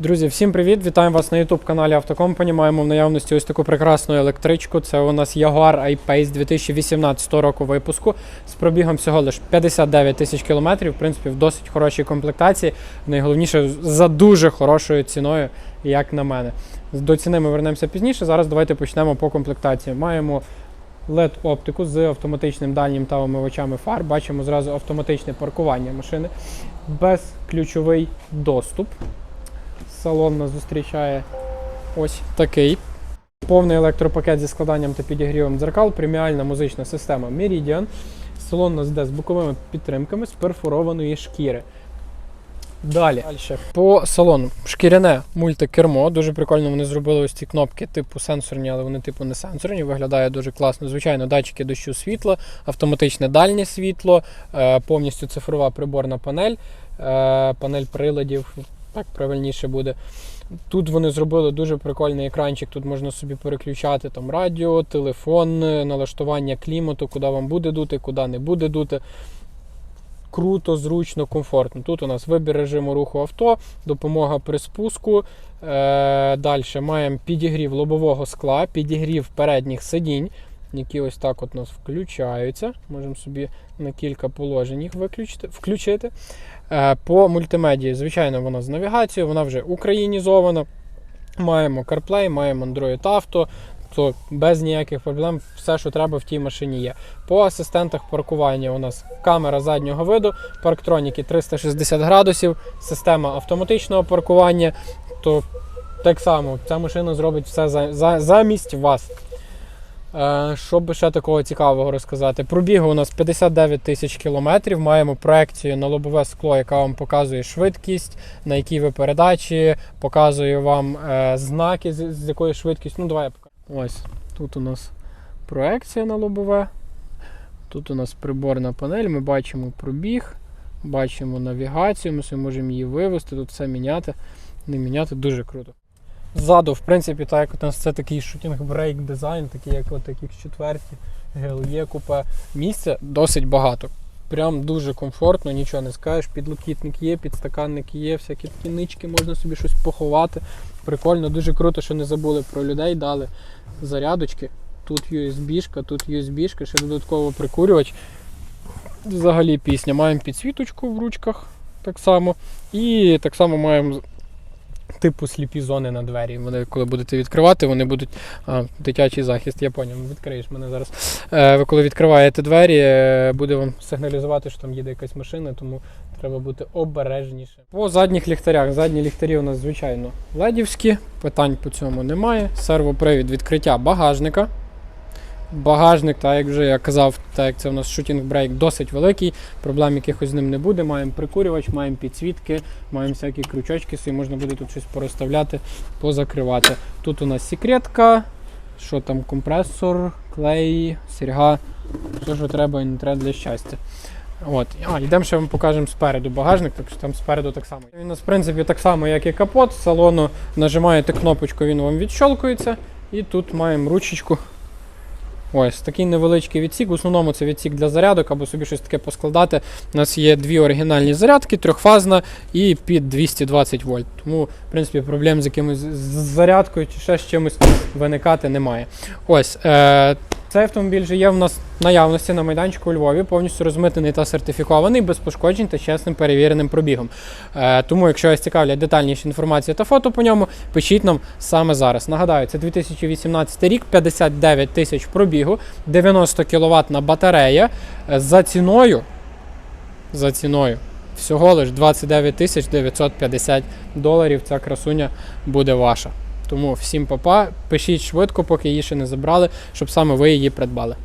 Друзі, всім привіт! Вітаємо вас на youtube каналі Автокомпані. Маємо в наявності ось таку прекрасну електричку. Це у нас Jaguar I-Pace 2018 року випуску з пробігом всього лише 59 тисяч кілометрів. В принципі, в досить хорошій комплектації. Найголовніше за дуже хорошою ціною, як на мене. До ціни ми вернемося пізніше. Зараз давайте почнемо по комплектації. Маємо led оптику з автоматичним дальнім та омивачами фар. Бачимо зразу автоматичне паркування машини, безключовий доступ. Салон нас зустрічає ось такий. Повний електропакет зі складанням та підігрівом дзеркал, преміальна музична система Meridian. Салон нас йде з боковими підтримками з перфорованої шкіри. Далі. Далі. По салону шкіряне мультикермо. Дуже прикольно вони зробили ось ці кнопки, типу сенсорні, але вони типу не сенсорні. Виглядає дуже класно. Звичайно, датчики дощу світла, автоматичне дальнє світло, е, повністю цифрова приборна панель, е, панель приладів. Так правильніше буде. Тут вони зробили дуже прикольний екранчик. Тут можна собі переключати там радіо, телефон, е, налаштування клімату, куди вам буде дути, куди не буде дути. Круто, зручно, комфортно. Тут у нас вибір режиму руху авто, допомога при спуску. Е, Далі маємо підігрів лобового скла, підігрів передніх сидінь, які ось так от у нас включаються. Можемо собі на кілька положень їх виключити, включити. Е, По мультимедії, звичайно, вона з навігацією, вона вже українізована. Маємо CarPlay, маємо Android Auto, то без ніяких проблем все, що треба в тій машині є. По асистентах паркування у нас камера заднього виду, парктроніки 360 градусів, система автоматичного паркування. То так само ця машина зробить все за, за, замість вас. Е, Що би ще такого цікавого розказати? Пробігу у нас 59 тисяч кілометрів. Маємо проекцію на лобове скло, яка вам показує швидкість, на якій ви передачі, показує вам е, знаки, з, якою швидкістю. Ну, давай я покажу. Ось тут у нас проекція на лобове. Тут у нас приборна панель, ми бачимо пробіг, бачимо навігацію, ми можемо її вивести, тут все міняти, не міняти, дуже круто. Ззаду, в принципі, так як у нас це такий шутінг брейк дизайн, такий як от таких четверті, GLE купе. Місця досить багато. Прям дуже комфортно, нічого не скажеш. Підлокітник є, підстаканник є, всякі такі нички, можна собі щось поховати. Прикольно, дуже круто, що не забули про людей, дали зарядочки. Тут USB-шка, тут USB-шка, ще додатково прикурювач. Взагалі пісня. Маємо підсвіточку в ручках так само. І так само маємо типу сліпі зони на двері. Вони, коли будете відкривати, вони будуть. А, дитячий захист, я поняв, відкриєш мене зараз. Е, ви коли відкриваєте двері, е, буде вам сигналізувати, що там їде якась машина, тому треба бути обережніше. По задніх ліхтарях. Задні ліхтарі у нас, звичайно, ледівські, питань по цьому немає. Сервопривід відкриття багажника. Багажник, так як вже я казав, так як це у нас шутінг брейк досить великий, проблем якихось з ним не буде. Маємо прикурювач, маємо підсвітки, маємо всякі крючочки, собі можна буде тут щось порозставляти, позакривати. Тут у нас секретка, що там, компресор, клей, сірга, все, що треба і не треба для щастя. От. А, йдемо ще вам покажемо спереду багажник, так що там спереду так само. Він у нас, в принципі, так само, як і капот. З салону нажимаєте кнопочку, він вам відщолкується. І тут маємо ручечку. Ось такий невеличкий відсік. В основному це відсік для зарядок або собі щось таке поскладати. У нас є дві оригінальні зарядки, трьохфазна і під 220 вольт. Тому, в принципі, проблем з якимось з зарядкою чи ще з чимось виникати немає. Ось. Е- цей автомобіль же є в нас наявності на майданчику у Львові, повністю розмитений та сертифікований, без пошкоджень та чесним перевіреним пробігом. Е, тому, якщо вас цікавлять детальніші інформація та фото по ньому, пишіть нам саме зараз. Нагадаю, це 2018 рік, 59 тисяч пробігу, 90 кВт батарея е, за ціною. За ціною. Всього лиш 29 тисяч 950 доларів. Ця красуня буде ваша. Тому всім папа, пишіть швидко, поки її ще не забрали, щоб саме ви її придбали.